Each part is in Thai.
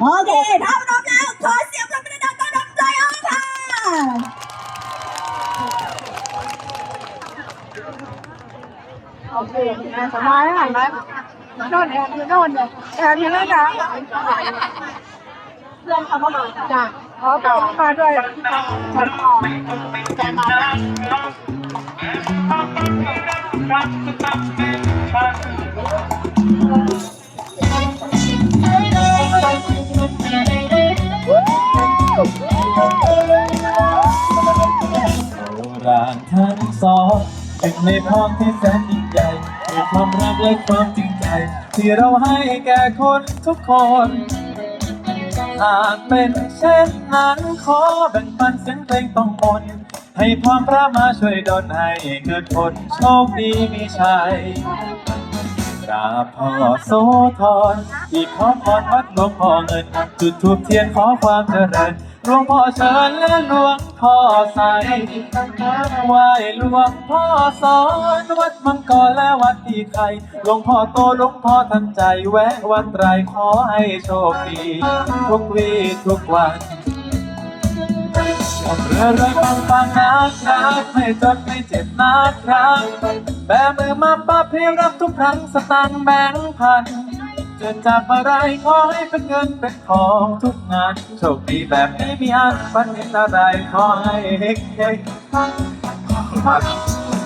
โอเคถ้าพร้อมแล้วขอเสียงปรบมือดังๆต้อนรับใจอ้อค่ะโอเคสบายหันไปโน่นเนี่ยโน่นเนี่ยแอนอยู่นั่นนะเพื่อนเขาก็มาจ้ะเขาต่อมาด้วยฉันต่อโบ สองเป็นในพรที่แสนยิ่งใหญ่ด้วยความรักและความจริงใจ ที่เราให้แก่คนทุกคนหากเป็นเช่นนั้นขอแบ่งปันเสียงเพลงต้องมนให้ความพระมาช่วยดลให้เกิดผลโชคดีมีชัยกราบพ่อโสธรอีกขอพรวัดหลวงพ่อเงินจุดทูบเทียนขอความเจริญ หลวงพ่อเชิญและหลวงพ่อใสไหว้หลวงพ่อสอนวัดมังกรและวัดที่ไข่หลวงพ่อโตหลวงพ่อทันใจแวะวัดไตรขอให้โชคดีทุกวีทุกวันเรือเรือฟังฟังนะครับไม่จดไม่เจ็บนะครับแบมือมาป้าเพียรับทุกครั้งสตางค์แบงค์พัน จะจับอะไรขอให้เป็นเงินเป็นทองทุกงานโชคดีแบบนี้มีอันฝันเห็นอะไรขอให้เฮกเฮก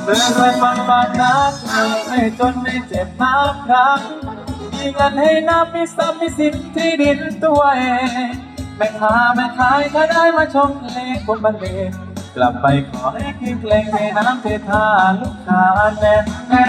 เรือเรือฟังฟังนะครับไม่จนไม่เจ็บนะครับมีเงินให้นับมีทรัพย์มีสิทธิ์ที่ดินตัวเองแม่ค้าแม่ขายถ้าได้มาชมเลบนบันเลงกลับไปขอให้คลิปเพลงเทน้ำเทท่าลูกค้าแน่นแน่